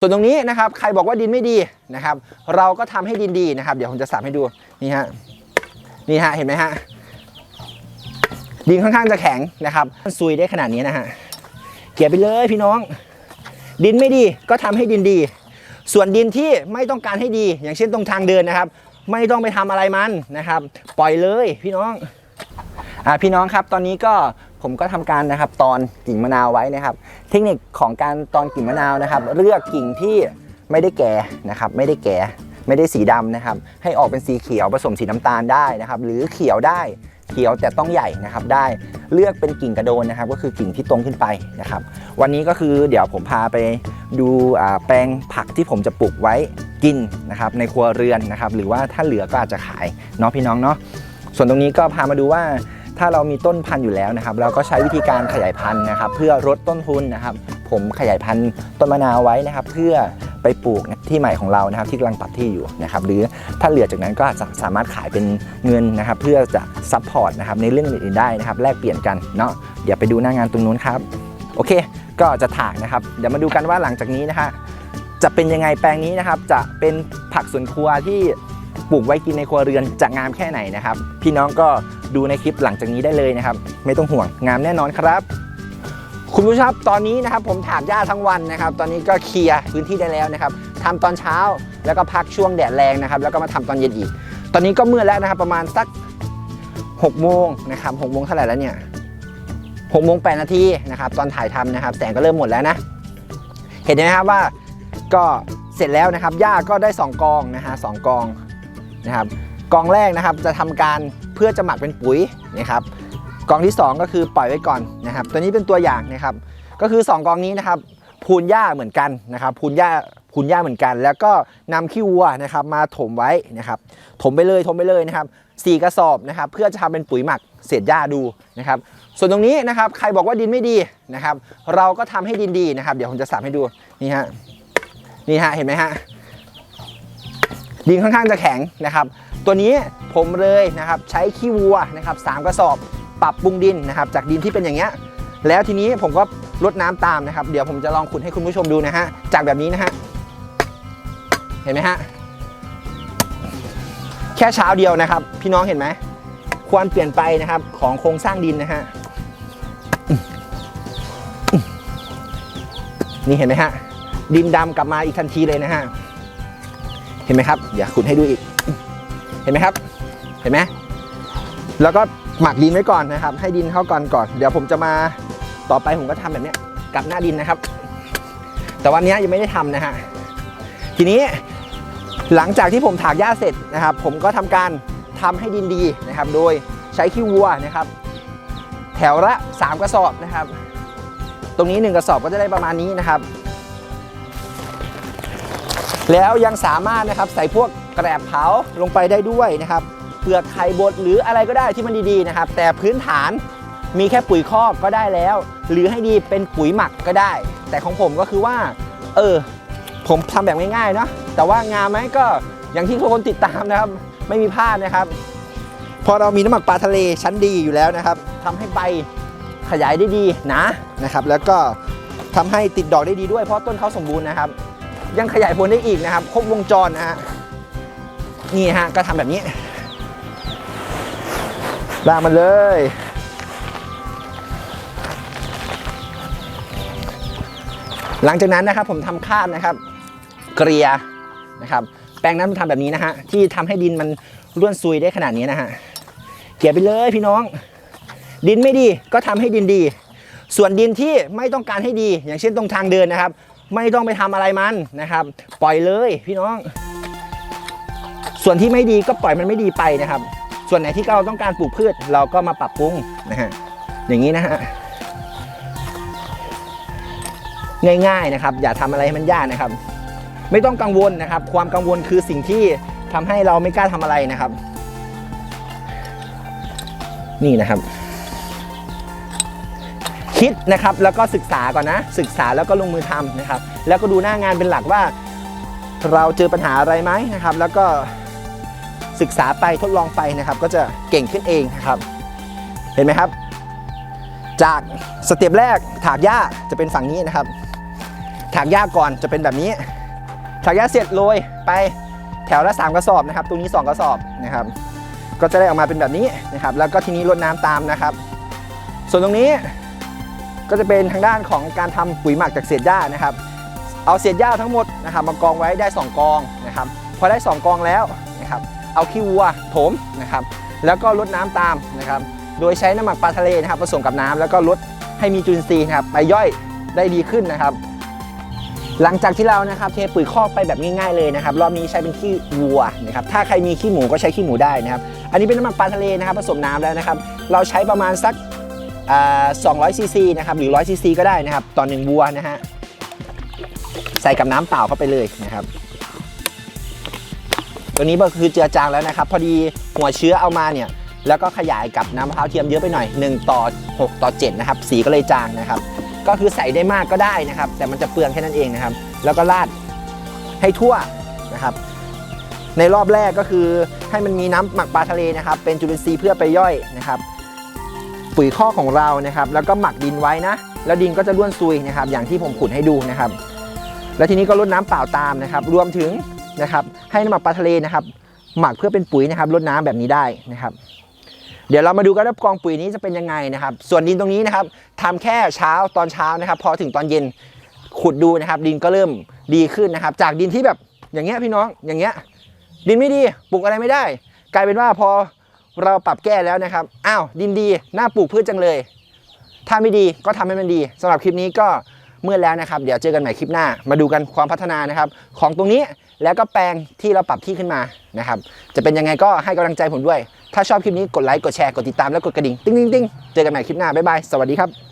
ส่วนตรงนี้นะครับใครบอกว่าดินไม่ดีนะครับ เราก็ทำให้ดินดีนะครับ เดี๋ยวผมจะสับให้ดูนี่ฮะนี่ฮะเห็นไหมฮะดินค่อนข้างจะแข็งนะครับซุยได้ขนาดนี้นะฮะเกี่ยไปเลยพี่น้อง ดินไม่ดีก็ทำให้ดินดี ส่วนดินที่ไม่ต้องการให้ดี อย่างเช่นตรงทางเดินนะครับ ไม่ต้องไปทำอะไรมันนะครับ ปล่อยเลยพี่น้องอ่าพี่น้องครับตอนนี้ก็ ผมก็ทำการนะครับตอนกิ่งมะนาวไว้นะครับ เทคนิคของการตอนกิ่งมะนาวนะครับ เลือกกิ่งที่ไม่ได้แก่นะครับไม่ได้แก่ไม่ได้สีดำนะครับ ให้ออกเป็นสีเขียวผสมสีน้ำตาลได้นะครับ หรือเขียวได้เขียวแต่ต้องใหญ่นะครับได้เลือกเป็นกิ่งกระโดนนะครับ ก็คือกิ่งที่ตรงขึ้นไปนะครับ วันนี้ก็คือเดี๋ยวผมพาไปดูแปลงผักที่ผมจะปลูกไว้กินนะครับ ในครัวเรือนนะครับ หรือว่าถ้าเหลือก็อาจจะขายเนาะพี่น้องเนาะส่วนตรงนี้ก็พามาดูว่า ถ้าเรามีต้นพันธุ์อยู่แล้วนะครับ เราก็ใช้วิธีการขยายพันธุ์นะครับ เพื่อลดต้นทุนนะครับ ผมขยายพันธุ์ต้นมะนาวไว้นะครับ เพื่อไปปลูกที่ใหม่ของเรานะครับ ที่กำลังปรับที่อยู่นะครับ หรือถ้าเหลือจากนั้นก็อาจจะสามารถขายเป็นเงินนะครับ เพื่อจะซัพพอร์ตนะครับในเรื่องอื่นๆได้นะครับแลกเปลี่ยนกันเนาะเดี๋ยวไปดูหน้างานตรงนู้นครับโอเค ก็จะถากนะครับ เดี๋ยวมาดูกันว่าหลังจากนี้นะฮะจะเป็นยังไงแปลงนี้นะครับ จะเป็นผักสวนครัวที่ ปลูกไว้กินในครัวเรือนจะงามแค่ไหนนะครับ พี่น้องก็ดูในคลิปหลังจากนี้ได้เลยนะครับ ไม่ต้องห่วงงามแน่นอนครับคุณผู้ชมครับตอนนี้นะครับผมถากหญ้าทั้งวันนะครับ ตอนนี้ก็เคลียร์พื้นที่ได้แล้วนะครับทำตอนเช้าแล้วก็พักช่วงแดดแรงนะครับ แล้วก็มาทำตอนเย็นอีก ตอนนี้ก็มืดแล้วนะครับประมาณสัก6โมงนะครับ6โมงเท่าไหร่แล้วเนี่ย6โมง8นาทีนะครับตอนถ่ายทำนะครับ แสงก็เริ่มหมดแล้วนะ เห็นไหมครับว่าก็เสร็จแล้วนะครับหญ้าก็ได้สองกองนะฮะสองกอง นะครับกองแรกนะครับจะทำการเพื่อจะหมักเป็นปุ๋ยนะครับกองที่ 2 ก็คือปล่อยไว้ก่อนนะครับ ตัวนี้เป็นตัวอย่างนะครับ ก็คือ 2 กองนี้นะครับพูนหญ้าเหมือนกันนะครับพูนหญ้าพูนหญ้าเหมือนกัน แล้วก็นำขี้วัวนะครับมาถมไว้นะครับถมไปเลยถมไปเลยนะครับสี่กระสอบนะครับเพื่อจะทำเป็นปุ๋ยหมักเศษหญ้าดูนะครับ ส่วนตรงนี้นะครับใครบอกว่าดินไม่ดีนะครับ เราก็ทำให้ดินดีนะครับ เดี๋ยวผมจะสับให้ดูนี่ฮะนี่ฮะเห็นไหมฮะ ดินค่อนข้างจะแข็งนะครับ ตัวนี้ผมเลยนะครับใช้ขี้วัวนะครับสามกระสอบปรับปรุงดินนะครับ จากดินที่เป็นอย่างเงี้ยแล้วทีนี้ผมก็ลดน้ำตามนะครับ เดี๋ยวผมจะลองขุดให้คุณผู้ชมดูนะฮะจากแบบนี้นะฮะเห็นไหมฮะแค่เช้าเดียวนะครับ พี่น้องเห็นไหมควรเปลี่ยนไปนะครับของโครงสร้างดินนะฮะนี่เห็นไหมฮะดินดำกลับมาอีกทันทีเลยนะฮะ เห็นไหมครับเดี๋ยวขุดให้ดูอีก เห็นไหมครับ เห็นไหมแล้วก็หมักดินไว้ก่อนนะครับ ให้ดินเข้าก่อนก่อน เดี๋ยวผมจะมาต่อไปผมก็ทำแบบนี้กลับหน้าดินนะครับ แต่วันนี้ยังไม่ได้ทำนะฮะทีนี้หลังจากที่ผมถากหญ้าเสร็จนะครับ ผมก็ทำการทำให้ดินดีนะครับ โดยใช้ขี้วัวนะครับ แถวละ 3 กระสอบนะครับ ตรงนี้ 1 กระสอบก็จะได้ประมาณนี้นะครับ แล้วยังสามารถนะครับใส่พวกแกลบเผาลงไปได้ด้วยนะครับเปลือกไข่บดหรืออะไรก็ได้ที่มันดีๆนะครับ แต่พื้นฐานมีแค่ปุ๋ยคอกก็ได้แล้ว หรือให้ดีเป็นปุ๋ยหมักก็ได้ แต่ของผมก็คือว่า เออ ผมทำแบบง่ายๆเนาะแต่ว่างามไหมก็อย่างที่ทุกคนติดตามนะครับ ไม่มีพลาดนะครับ พอเรามีน้ำหมักปลาทะเลชั้นดีอยู่แล้วนะครับทำให้ใบขยายได้ดีนะนะครับ แล้วก็ทำให้ติดดอกได้ดีด้วยเพราะต้นเขาสมบูรณ์นะครับ ยังขยายผลได้อีกนะครับ ครบวงจรนะฮะนี่ฮะก็ทำแบบนี้ลากมันเลย หลังจากนั้นนะครับผมทำคาดนะครับ เกลียนะครับ แปลงนั้นผมทำแบบนี้นะฮะที่ทำให้ดินมันร่วนซุยได้ขนาดนี้นะฮะเกลี่ยไปเลยพี่น้อง ดินไม่ดีก็ทำให้ดินดี ส่วนดินที่ไม่ต้องการให้ดี อย่างเช่นตรงทางเดินนะครับ ไม่ต้องไปทำอะไรมันนะครับ ปล่อยเลยพี่น้อง ส่วนที่ไม่ดีก็ปล่อยมันไม่ดีไปนะครับ ส่วนไหนที่เราต้องการปลูกพืช เราก็มาปรับปรุงนะฮะอย่างนี้นะฮะง่ายๆนะครับ อย่าทำอะไรให้มันยากนะครับ ไม่ต้องกังวลนะครับ ความกังวลคือสิ่งที่ทำให้เราไม่กล้าทำอะไรนะครับ นี่นะครับ คิดนะครับแล้วก็ศึกษาก่อนนะ ศึกษาแล้วก็ลงมือทำนะครับ แล้วก็ดูหน้างานเป็นหลักว่า เราเจอปัญหาอะไรไหมนะครับ แล้วก็ศึกษาไปทดลองไปนะครับ ก็จะเก่งขึ้นเองนะครับ เห็นไหมครับ จากสเต็ปแรกถากหญ้าจะเป็นฝั่งนี้นะครับ ถากหญ้าก่อนจะเป็นแบบนี้ ถากหญ้าเสร็จโรยไปแถวละ 3 กระสอบนะครับ ตรงนี้ 2 กระสอบนะครับ ก็จะได้ออกมาเป็นแบบนี้นะครับ แล้วก็ทีนี้รดน้ำตามนะครับ ส่วนตรงนี้ ก็จะเป็นทางด้านของการทำปุ๋ยหมักจากเศษหญ้านะครับ เอาเศษหญ้าทั้งหมดนะครับมากองไว้ได้ 2 กองนะครับ พอได้ 2 กองแล้วนะครับ เอาขี้วัวโถมนะครับ แล้วก็ลดน้ำตามนะครับ โดยใช้น้ำหมักปลาทะเลนะครับผสมกับน้ำแล้วก็ลดให้มีจุลินทรีย์นะครับไปย่อยได้ดีขึ้นนะครับ หลังจากที่เรานะครับเทปุ๋ยคอกไปแบบง่ายๆเลยนะครับ รอบนี้ใช้เป็นขี้วัวนะครับ ถ้าใครมีขี้หมูก็ใช้ขี้หมูได้นะครับ อันนี้เป็นน้ำหมักปลาทะเลนะครับ ผสมน้ำแล้วนะครับ เราใช้ประมาณสัก 200ซีซีนะครับหรือ100ซีซีก็ได้นะครับต่อหนึ่งวัวนะฮะใส่กับน้ำเปล่าเข้าไปเลยนะครับ ตัวนี้ก็คือเจือจางแล้วนะครับ พอดีหัวเชื้อเอามาเนี่ยแล้วก็ขยายกับน้ำมะพร้าวเทียมเยอะไปหน่อย 1 ต่อ 6 ต่อ 7 นะครับ สีก็เลยจางนะครับ ก็คือใส่ได้มากก็ได้นะครับ แต่มันจะเปลืองแค่นั้นเองนะครับ แล้วก็ราดให้ทั่วนะครับ ในรอบแรกก็คือให้มันมีน้ำหมักปลาทะเลนะครับ เป็นจุลินทรีย์เพื่อไปย่อยนะครับ ปุ๋ยข้อของเรานะครับ แล้วก็หมักดินไว้นะ แล้วดินก็จะร่วนซุยนะครับ อย่างที่ผมขุดให้ดูนะครับ แล้วทีนี้ก็รดน้ำเปล่าตามนะครับ รวมถึงนะครับ ให้น้ำหมักปลาทะเลนะครับ หมักเพื่อเป็นปุ๋ยนะครับรดน้ำแบบนี้ได้นะครับ เดี๋ยวเรามาดูกันว่ากองปุ๋ยนี้จะเป็นยังไงนะครับ ส่วนดินตรงนี้นะครับทำแค่เช้าตอนเช้านะครับ พอถึงตอนเย็นขุดดูนะครับ ดินก็เริ่มดีขึ้นนะครับ จากดินที่แบบอย่างเงี้ยพี่น้องอย่างเงี้ยดินไม่ดีปลูกอะไรไม่ได้ กลายเป็นว่าพอ เราปรับแก้แล้วนะครับ อ้าวดินดีน่าปลูกพืชจังเลย ถ้าไม่ดีก็ทำให้มันดีสำหรับคลิปนี้ก็เมื่อแล้วนะครับ เดี๋ยวเจอกันใหม่คลิปหน้า มาดูกันความพัฒนานะครับ ของตรงนี้แล้วก็แปลงที่เราปรับที่ขึ้นมานะครับ จะเป็นยังไงก็ให้กำลังใจผมด้วย ถ้าชอบคลิปนี้กดไลค์กดแชร์กดติดตามและกดกระดิ่ง ติ๊งติ๊งติ๊งเจอกันใหม่คลิปหน้าบ๊ายบายสวัสดีครับ